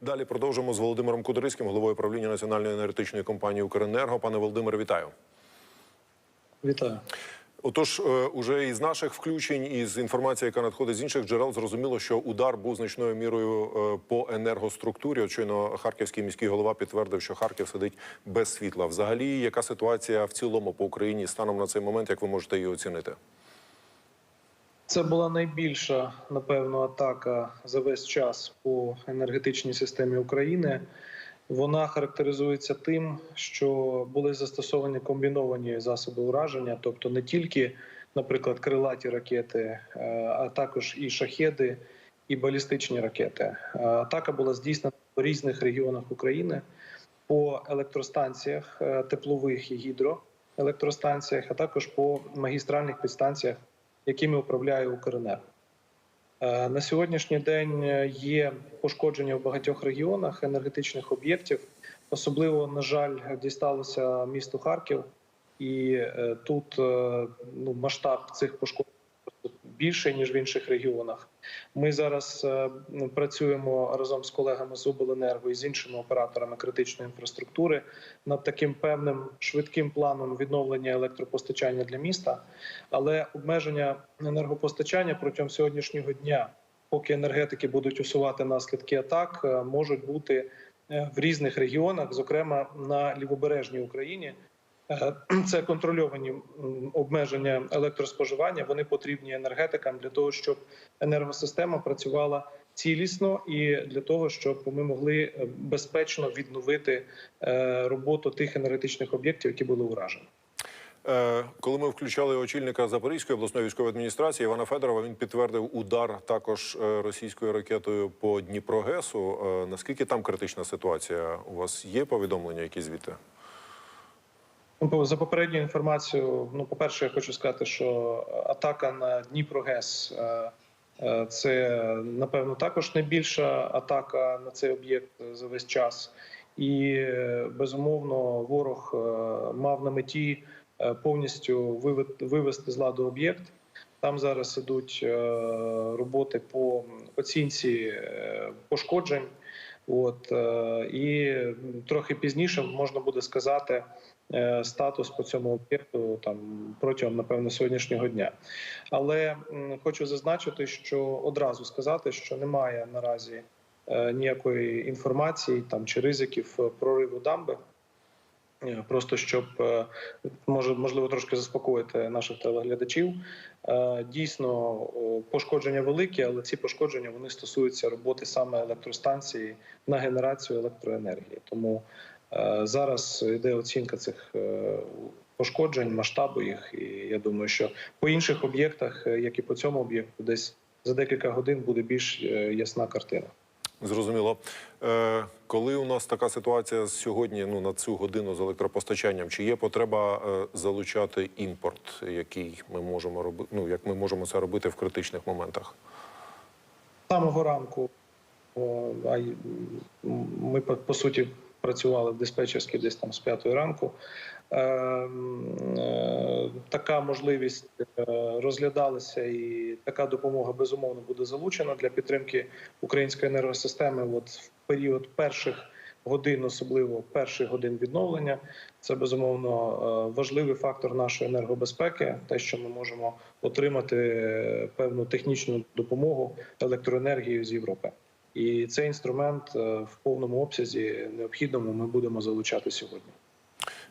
Далі продовжимо з Володимиром Кудрицьким, головою правління Національної енергетичної компанії Укренерго. Пане Володимире, вітаю. Вітаю. Отож, е, уже із наших включень, із інформації, яка надходить з інших джерел, зрозуміло, що удар був значною мірою е, по енергоструктурі. Щойно харківський міський голова підтвердив, що Харків сидить без світла. Взагалі, яка ситуація в цілому по Україні станом на цей момент, як ви можете її оцінити? Це була найбільша, напевно, атака за весь час по енергетичній системі України. Вона характеризується тим, що були застосовані комбіновані засоби ураження, тобто не тільки, наприклад, крилаті ракети, е, а також і шахеди, і балістичні ракети. Е, Атака була здійснена в різних регіонах України по електростанціях е, теплових і гідроелектростанціях, а також по магістральних підстанціях, якими управляє Укренерго. Е, На сьогоднішній день е, є пошкодження в багатьох регіонах енергетичних об'єктів. Особливо, на жаль, дісталося місту Харків, і е, тут ну, масштаб цих пошкоджень більший ніж в інших регіонах. Ми зараз е, ну, працюємо разом з колегами з обленерго і з іншими операторами критичної інфраструктури над таким певним швидким планом відновлення електропостачання для міста. Але обмеження енергопостачання протягом сьогоднішнього дня, поки енергетики будуть усувати наслідки атак, е, можуть бути е, в різних регіонах, зокрема на лівобережній Україні. Е, Це контрольовані обмеження електроспоживання. Вони потрібні енергетикам для того, щоб енергосистема працювала цілісно, і для того, щоб ми могли е, безпечно відновити е, роботу тих енергетичних об'єктів, які були уражені. Коли ми включали очільника Запорізької обласної військової адміністрації Івана Федорова, він підтвердив удар також російською ракетою по Дніпрогесу. Наскільки там критична ситуація? У вас є повідомлення, які звідти? Ну, по- За попередньою інформацією, ну, по-перше, я хочу сказати, що атака на Дніпрогес е, е, це, напевно, також найбільша атака на цей об'єкт за весь час. І, е, безумовно, ворог е, мав на меті е, повністю виве- вивести з ладу об'єкт. Там зараз ідуть е, роботи по оцінці е, пошкоджень. От е, і трохи пізніше можна буде сказати е, статус по цьому об'єкту там протягом напевно сьогоднішнього дня. Але хочу зазначити, що одразу сказати, що немає наразі е, ніякої інформації там чи ризиків е, прориву дамби. Е, Просто щоб е, може можливо трошки заспокоїти наших телеглядачів. Е, Дійсно, пошкодження великі, але ці пошкодження вони стосуються роботи саме електростанції на генерацію електроенергії. Тому е, зараз йде оцінка цих е, пошкоджень, масштабу їх. І я думаю, що по інших об'єктах, е, як і по цьому об'єкту, десь за декілька годин буде більш е, ясна картина. Зрозуміло. Е, коли у нас така ситуація сьогодні, ну на цю годину з електропостачанням, чи є потреба е, залучати імпорт, який ми можемо робити? Ну як ми можемо це робити в критичних моментах? З самого ранку ми по суті працювали в диспетчерській десь там з п'ятої ранку. Е, е, така можливість е, розглядалася, і така допомога безумовно буде залучена для підтримки української енергосистеми. От в період перших годин, особливо перших годин відновлення, це безумовно е, важливий фактор нашої енергобезпеки, те, що ми можемо отримати певну технічну допомогу електроенергії з Європи. І цей інструмент е, в повному обсязі необхідному ми будемо залучати сьогодні.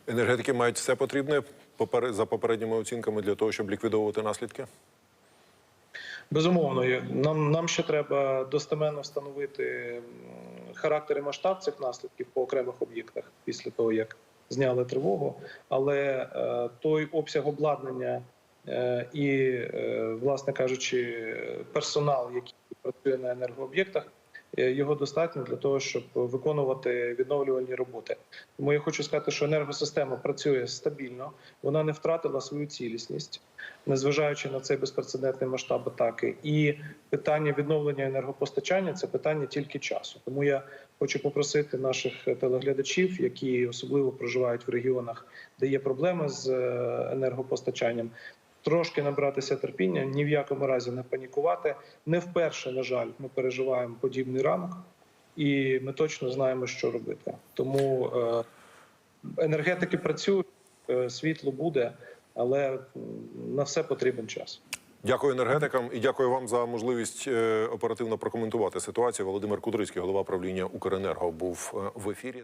Енергетики мають все потрібне за попередніми оцінками для того, щоб ліквідовувати наслідки. Безумовно, нам, нам ще треба достеменно встановити характер і масштаб цих наслідків по окремих об'єктах після того, як зняли тривогу. Але е, той обсяг обладнання е, і, е, власне кажучи, персонал, який працює на енергооб'єктах, його достатньо для того, щоб виконувати відновлювальні роботи. Тому я хочу сказати, що енергосистема працює стабільно, вона не втратила свою цілісність незважаючи на цей безпрецедентний масштаб атаки, і питання відновлення енергопостачання це питання тільки часу. Тому я хочу попросити наших телеглядачів, які особливо проживають в регіонах, де є проблеми з е, енергопостачанням. Трошки набратися терпіння, ні в якому разі не панікувати. Не вперше, на жаль, ми переживаємо подібний ранок. і ми точно знаємо, що робити. Тому е, енергетики працюють, е, світло буде, але на все потрібен час. Дякую енергетикам і дякую вам за можливість е, оперативно прокоментувати ситуацію. Володимир Кудрицький, голова правління Укренерго, був в ефірі.